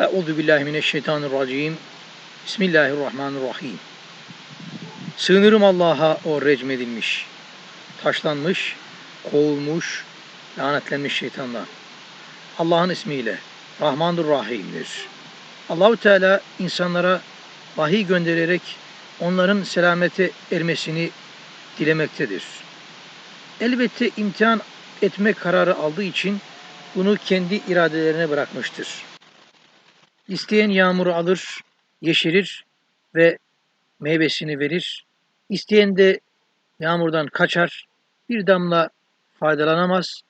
Euzu billahi mineşşeytanirracim. Bismillahirrahmanirrahim. Sığınırım Allah'a o recmedilmiş, taşlanmış, kovulmuş, lanetlenmiş şeytandan. Allah'ın ismiyle Rahmandur Rahim'dir. Allahu Teala insanlara vahiy göndererek onların selamete ermesini dilemektedir. Elbette imtihan etme kararı aldığı için bunu kendi iradelerine bırakmıştır. İsteyen yağmuru alır, yeşerir ve meyvesini verir. İsteyen de yağmurdan kaçar, bir damla faydalanamaz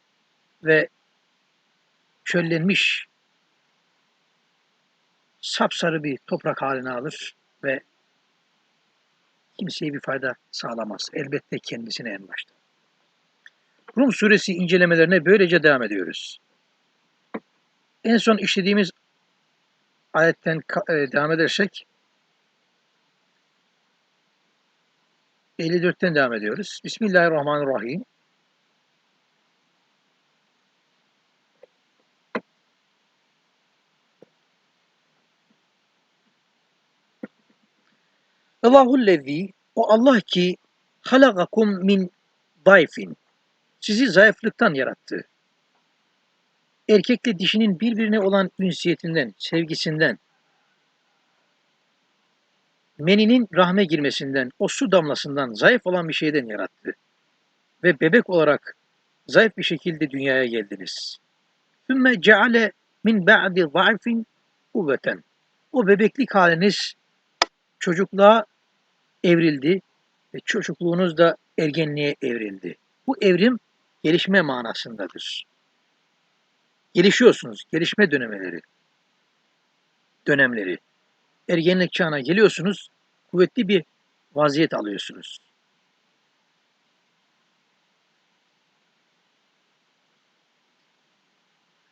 ve çöllenmiş sapsarı bir toprak haline alır ve kimseye bir fayda sağlamaz. Elbette kendisine en başta. Rum suresi incelemelerine böylece devam ediyoruz. En son işlediğimiz ayetten e, devam edersek 54'ten devam ediyoruz. Bismillahirrahmanirrahim. Allahullezî o Allah ki halagakum min dayfin sizi zayıflıktan yarattı. Erkekle dişinin birbirine olan ünsiyetinden, sevgisinden, meninin rahme girmesinden, o su damlasından, zayıf olan bir şeyden yarattı. Ve bebek olarak zayıf bir şekilde dünyaya geldiniz. Sümme ceale min ba'di zayfin kuvveten. O bebeklik haliniz çocukluğa evrildi ve çocukluğunuz da ergenliğe evrildi. Bu evrim gelişme manasındadır. Gelişiyorsunuz. Gelişme dönemleri. Dönemleri. Ergenlik çağına geliyorsunuz. Kuvvetli bir vaziyet alıyorsunuz.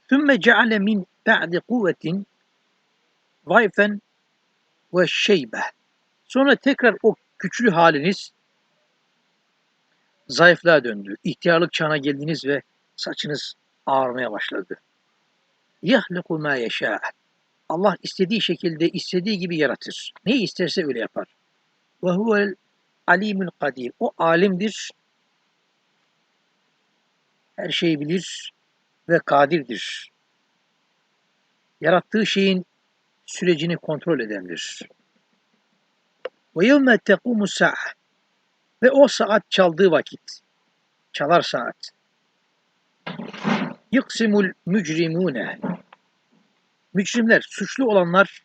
Sümme ceale min ba'di kuvvetin vayfen ve şeybe. Sonra tekrar o güçlü haliniz zayıflığa döndü. İhtiyarlık çağına geldiniz ve saçınız ağarmaya başladı. Yahliku ma yeşâ. Allah istediği şekilde, istediği gibi yaratır. Ne isterse öyle yapar. Ve huvel alimul. O alimdir. Her şeyi bilir ve kadirdir. Yarattığı şeyin sürecini kontrol edendir. Ve yevme tekumu sa'ah. Ve o saat çaldığı vakit, çalar saat. Yıksimul mücrimune. Mücrimler, suçlu olanlar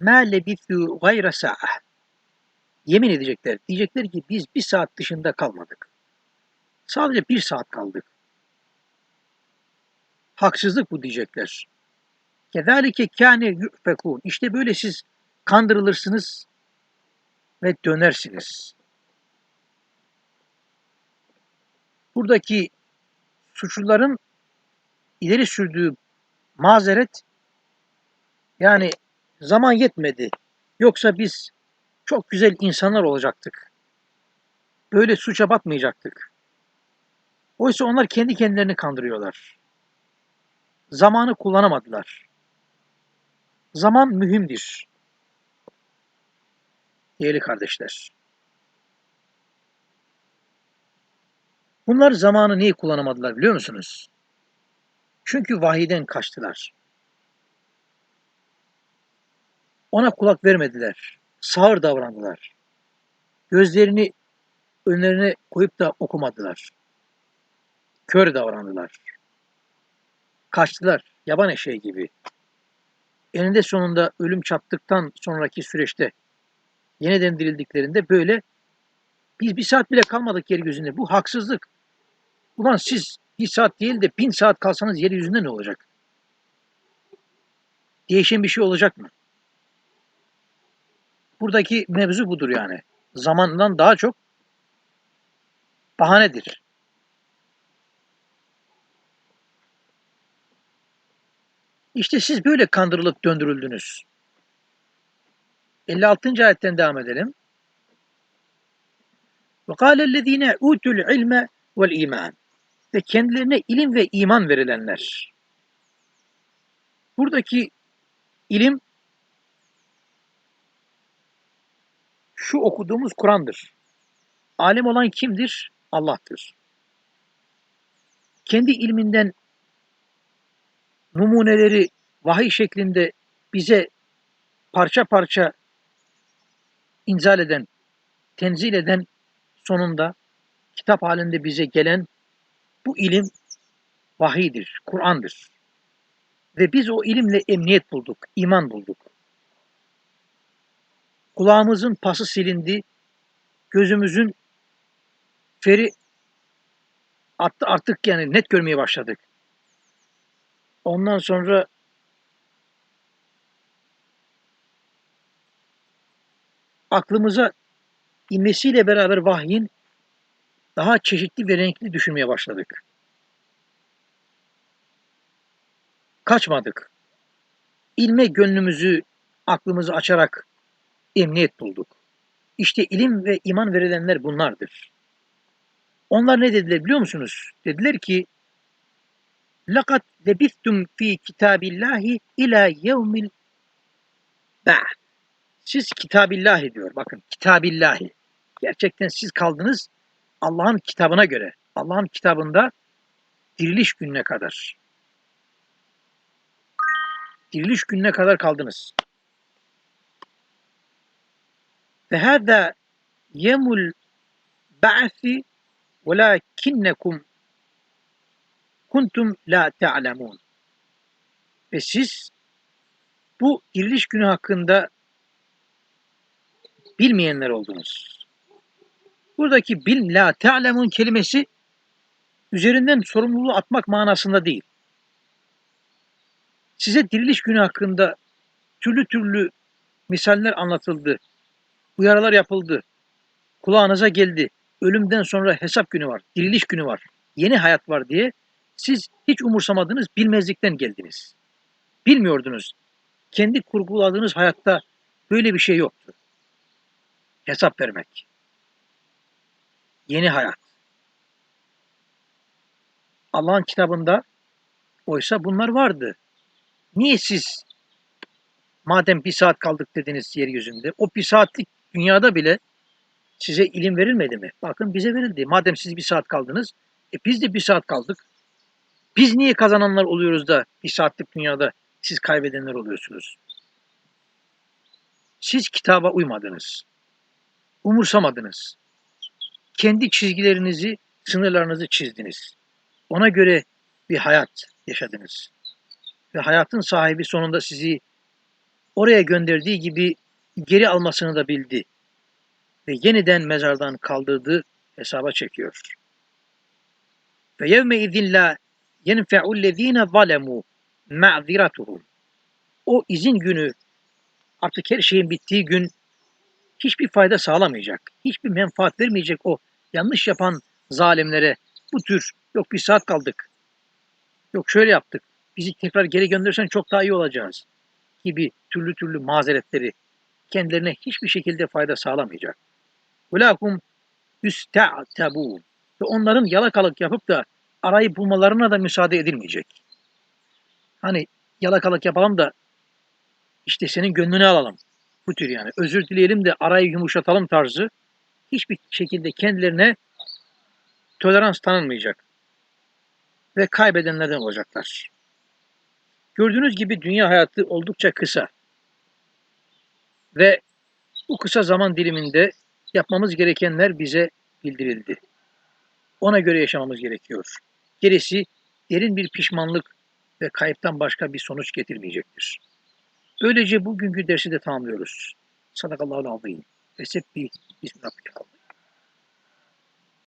ma lebithu gayra sa'ah. Yemin edecekler. Diyecekler ki biz bir saat dışında kalmadık. Sadece bir saat kaldık. Haksızlık bu diyecekler. Kezalike kâne yu'fekûn. İşte böyle siz kandırılırsınız ve dönersiniz. Buradaki suçluların ileri sürdüğü mazeret yani zaman yetmedi. Yoksa biz çok güzel insanlar olacaktık. Böyle suça batmayacaktık. Oysa onlar kendi kendilerini kandırıyorlar. Zamanı kullanamadılar. Zaman mühimdir değerli kardeşler. Bunlar zamanı niye kullanamadılar biliyor musunuz? Çünkü vahiden kaçtılar. Ona kulak vermediler. Sağır davrandılar. Gözlerini önlerine koyup da okumadılar. Kör davrandılar. Kaçtılar. Yaban eşeği gibi. Eninde sonunda ölüm çattıktan sonraki süreçte yeniden dirildiklerinde böyle biz bir saat bile kalmadık yeryüzünde. Bu haksızlık. Ulan siz bir saat değil de bin saat kalsanız yeryüzünde ne olacak? Değişen bir şey olacak mı? Buradaki mevzu budur yani. Zamandan daha çok bahanedir. İşte siz böyle kandırılıp döndürüldünüz. 56. ayetten devam edelim. Kâlellezîne utul ilme vel iman. Ve kendilerine ilim ve iman verilenler. Buradaki ilim şu okuduğumuz Kur'an'dır. Alim olan kimdir? Allah'tır. Kendi ilminden numuneleri vahiy şeklinde bize parça parça inzal eden, tenzil eden sonunda kitap halinde bize gelen bu ilim vahiydir, Kur'an'dır. Ve biz o ilimle emniyet bulduk, iman bulduk. Kulağımızın pası silindi, gözümüzün feri attı artık yani net görmeye başladık. Ondan sonra aklımıza inmesiyle beraber vahyin daha çeşitli ve renkli düşünmeye başladık. Kaçmadık. İlme gönlümüzü, aklımızı açarak emniyet bulduk. İşte ilim ve iman verilenler bunlardır. Onlar ne dediler biliyor musunuz? Dediler ki لَقَدْ لَبِثْتُمْ ف۪ي كِتَابِ اللّٰهِ اِلَى يَوْمِ الْبَعْدِ Siz kitabillahi diyor. Bakın kitabillahi. Gerçekten siz kaldınız Allah'ın kitabına göre. Allah'ın kitabında diriliş gününe kadar. Diriliş gününe kadar kaldınız. Ve hâdâ yemul ba'si velakinnekum kuntum la ta'lemun. Ve siz bu diriliş günü hakkında bilmeyenler oldunuz. Buradaki bil la ta'lemun kelimesi üzerinden sorumluluğu atmak manasında değil. Size diriliş günü hakkında türlü türlü misaller anlatıldı. Uyarılar yapıldı. Kulağınıza geldi. Ölümden sonra hesap günü var, diriliş günü var, yeni hayat var diye siz hiç umursamadınız, bilmezlikten geldiniz. Bilmiyordunuz. Kendi kurguladığınız hayatta böyle bir şey yoktu. Hesap vermek. Yeni hayat. Allah'ın kitabında oysa bunlar vardı. Niye siz madem bir saat kaldık dediniz yeryüzünde, o bir saatlik dünyada bile size ilim verilmedi mi? Bakın bize verildi. Madem siz bir saat kaldınız, e biz de bir saat kaldık. Biz niye kazananlar oluyoruz da bir saatlik dünyada siz kaybedenler oluyorsunuz? Siz kitaba uymadınız. Umursamadınız. Kendi çizgilerinizi, sınırlarınızı çizdiniz. Ona göre bir hayat yaşadınız. Ve hayatın sahibi sonunda sizi oraya gönderdiği gibi geri almasını da bildi. Ve yeniden mezardan kaldırdı, hesaba çekiyor. Ve yevme izin la yenfe'ullezine zalemu ma'ziratuhum. O izin günü artık her şeyin bittiği gün hiçbir fayda sağlamayacak, hiçbir menfaat vermeyecek o yanlış yapan zalimlere bu tür yok bir saat kaldık, yok şöyle yaptık, bizi tekrar geri gönderirsen çok daha iyi olacağız gibi türlü türlü mazeretleri kendilerine hiçbir şekilde fayda sağlamayacak. Velakum yüste'tebûn ve onların yalakalık yapıp da arayı bulmalarına da müsaade edilmeyecek. Hani yalakalık yapalım da işte senin gönlünü alalım. Bu tür yani. Özür dileyelim de arayı yumuşatalım tarzı hiçbir şekilde kendilerine tolerans tanınmayacak. Ve kaybedenlerden olacaklar. Gördüğünüz gibi dünya hayatı oldukça kısa. Ve bu kısa zaman diliminde yapmamız gerekenler bize bildirildi. Ona göre yaşamamız gerekiyor. Gerisi derin bir pişmanlık ve kayıptan başka bir sonuç getirmeyecektir. Böylece bugünkü dersi de tamamlıyoruz. Sadakallahu azim. Esep bir Bismillahirrahmanirrahim.